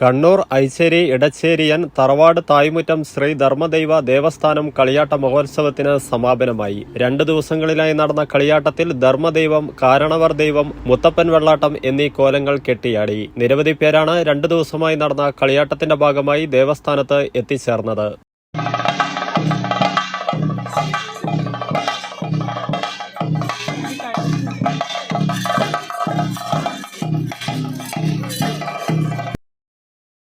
കണ്ണൂർ ഐശ്ശേരി ഇടച്ചേരിയൻ തറവാട് തായ്മുറ്റം ശ്രീ ധർമ്മദൈവ ദേവസ്ഥാനം കളിയാട്ട മഹോത്സവത്തിന് സമാപനമായി. രണ്ടു ദിവസങ്ങളിലായി നടന്ന കളിയാട്ടത്തിൽ ധർമ്മദൈവം കാരണവർ ദൈവം മുത്തപ്പൻ വെള്ളാട്ടം എന്നീ കോലങ്ങൾ കെട്ടിയാടി. നിരവധി പേരാണ് രണ്ടു ദിവസമായി നടന്ന കളിയാട്ടത്തിന്റെ ഭാഗമായി ദേവസ്ഥാനത്ത് എത്തിച്ചേർന്നത്.